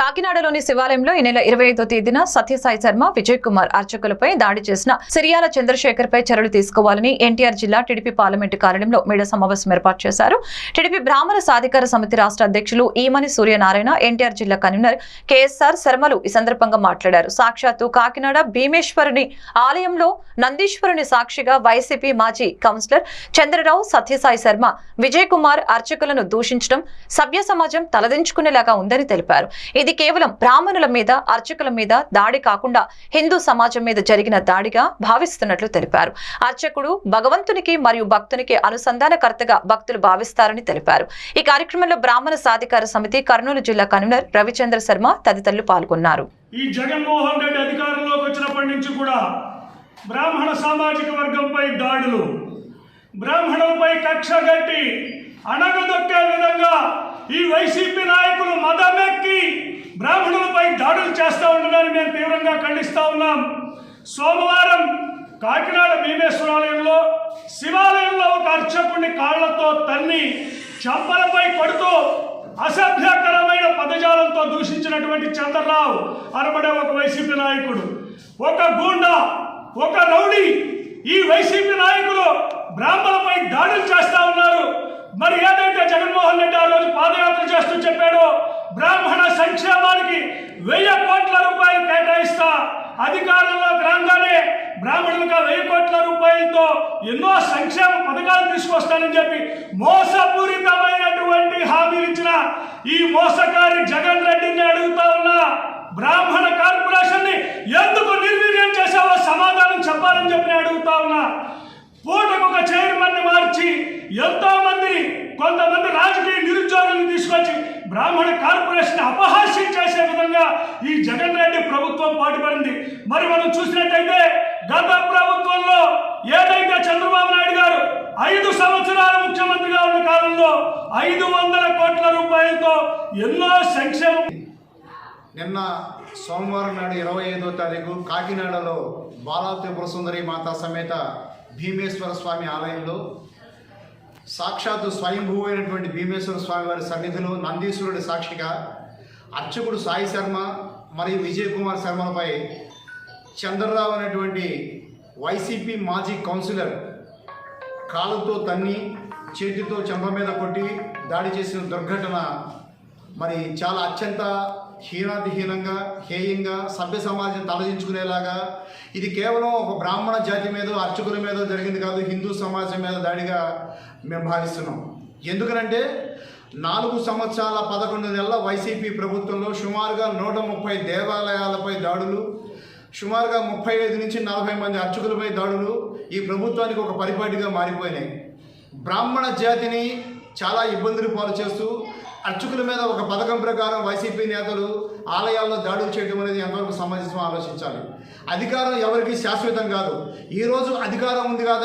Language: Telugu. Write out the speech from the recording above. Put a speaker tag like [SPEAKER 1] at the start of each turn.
[SPEAKER 1] కాకినాడలోని శివాలయంలో ఈ నెల ఇరవై ఐదో తేదీన సత్యసాయి శర్మ విజయ్ కుమార్ అర్చకులపై దాడి చేసిన సిరియాల చంద్రశేఖర్ పై చర్యలు తీసుకోవాలని ఎన్టీఆర్ జిల్లా టీడీపీ పార్లమెంటు కార్యాలయంలో మీడియా సమావేశం ఏర్పాటు చేశారు. టీడీపీ బ్రాహ్మణ సాధికార సమితి రాష్ట్ర అధ్యక్షులు ఈమని సూర్యనారాయణ ఎన్టీఆర్ జిల్లా కన్వీనర్ కేఎస్ఆర్ శర్మలు ఈ సందర్భంగా మాట్లాడారు. సాక్షాత్తు కాకినాడ భీమేశ్వరుని ఆలయంలో నందీశ్వరుని సాక్షిగా వైసీపీ మాజీ కౌన్సిలర్ చంద్రరావు సత్యసాయి శర్మ విజయ్ కుమార్ అర్చకులను దూషించడం సభ్య సమాజం తలదించుకునేలాగా ఉందని తెలిపారు. ఇది ఇది కేవలం బ్రాహ్మణుల మీద అర్చకుల మీద దాడి కాకుండా హిందూ సమాజం మీద జరిగిన దాడిగా భావిస్తున్నట్లు తెలిపారు. అర్చకుడు భగవంతునికి మరియు భక్తునికి అనుసంధానకర్తగా భక్తులు భావిస్తారని తెలిపారు. ఈ కార్యక్రమంలో బ్రాహ్మణ సాధికార సమితి కర్నూలు జిల్లా కన్వీనర్ రవిచంద్ర శర్మ తదితరులు పాల్గొన్నారు.
[SPEAKER 2] ఈ జగన్మోహన్ రెడ్డి అధికారంలోకి వచ్చినప్పటి నుంచి కూడా బ్రాహ్మణ సామాజిక వర్గంపై దాడులు బ్రాహ్మణులపై కక్ష గట్టి అణగదొక్కే విధంగా ఈ వైసీపీ నాయకులు మదమెక్కి బ్రాహ్మణులపై దాడులు చేస్తూ ఉండడాన్ని మేము తీవ్రంగా ఖండిస్తూ ఉన్నాం. సోమవారం కాకినాడ భీమేశ్వరాలయంలో శివాలయంలో ఒక అర్చకుడిని కాళ్ళతో తన్ని చంపలపై కొడుతూ అసభ్యకరమైన పదజాలంతో దూషించినటువంటి చంద్రరావు అనబడే ఒక వైసీపీ నాయకుడు. ఒక గూండా ఒక రౌడీ ఈ వైసీపీ నాయకులు బ్రాహ్మణులపై దాడులు చేస్తా ఉన్నారు. మరి ఏదైతే జగన్మోహన్ రెడ్డి ఆ రోజు పాదయాత్ర చేస్తూ చెప్పాడో బ్రాహ్మణ సంక్షేమానికి వెయ్యి కోట్ల రూపాయలు కేటాయిస్తా. అధికారంలోకి రాగానే బ్రాహ్మణులకు వెయ్యి కోట్ల రూపాయలతో ఎన్నో సంక్షేమ పథకాలు తీసుకొస్తానని చెప్పి మోసపూరితమైనటువంటి హామీలు ఇచ్చిన ఈ మోసకారి జగన్ రెడ్డిని అడుగుతా ఉన్నా బ్రాహ్మణ కార్పొరేషన్ని ఎందుకు నిర్వీర్యం చేశావో సమాధానం చెప్పాలని చెప్పి అడుగుతా ఉన్నా. పూటకు ఒక చైర్మన్ని మార్చి ఎంతో మందిని కొంతమంది రాజకీయ నిరుద్యోగులను తీసుకొచ్చి బ్రాహ్మణ కార్పొరేషన్ అపహాస్యం చేసే విధంగా ఈ జగన్ రెడ్డి ప్రభుత్వం పాటుపడింది. మరి మనం చూసినట్టయితే గత ప్రభుత్వంలో ఏదైతే చంద్రబాబు నాయుడు గారు ఐదు సంవత్సరాల ముఖ్యమంత్రిగా ఉన్న కాలంలో ఐదు వందల కోట్ల రూపాయలతో ఎన్నో సంక్షేమ
[SPEAKER 3] నిన్న సోమవారం నాడు ఇరవై ఐదో తారీఖు కాకినాడలో బాలా త్రిపుర సుందరి మాతా సమేత భీమేశ్వర స్వామి ఆలయంలో సాక్షాత్తు స్వయంభూ అయినటువంటి భీమేశ్వర స్వామి వారి సన్నిధిలో నందీశ్వరుడి సాక్షిగా అర్చకుడు సాయి శర్మ మరియు విజయ్ కుమార్ శర్మలపై చంద్రరావు అనేటువంటి వైసీపీ మాజీ కౌన్సిలర్ కాళ్ళతో తన్ని చేతితో చెంప మీద కొట్టి దాడి చేసిన దుర్ఘటన మరి చాలా అత్యంత హీనాతిహీనంగా హేయంగా సభ్య సమాజం తలదించుకునేలాగా ఇది కేవలం ఒక బ్రాహ్మణ జాతి మీద అర్చకుల మీద జరిగింది కాదు హిందూ సమాజం మీద దాడిగా మేము భావిస్తున్నాం. ఎందుకనంటే నాలుగు సంవత్సరాల పదకొండు నెలల వైసీపీ ప్రభుత్వంలో సుమారుగా నూట ముప్పై దేవాలయాలపై దాడులు సుమారుగా ముప్పై ఐదు నుంచి నలభై మంది అర్చకులపై దాడులు ఈ ప్రభుత్వానికి ఒక పరిపాటిగా మారిపోయినాయి. బ్రాహ్మణ జాతిని చాలా ఇబ్బందులు పాలు చేస్తూ అర్చకుల మీద ఒక పథకం ప్రకారం వైసీపీ నేతలు ఆలయాల్లో దాడులు చేయడం అనేది ఎంతవరకు సమంజసం ఆలోచించాలి? అధికారం ఎవరికి శాశ్వతం కాదు. ఈరోజు అధికారం ఉంది కాదు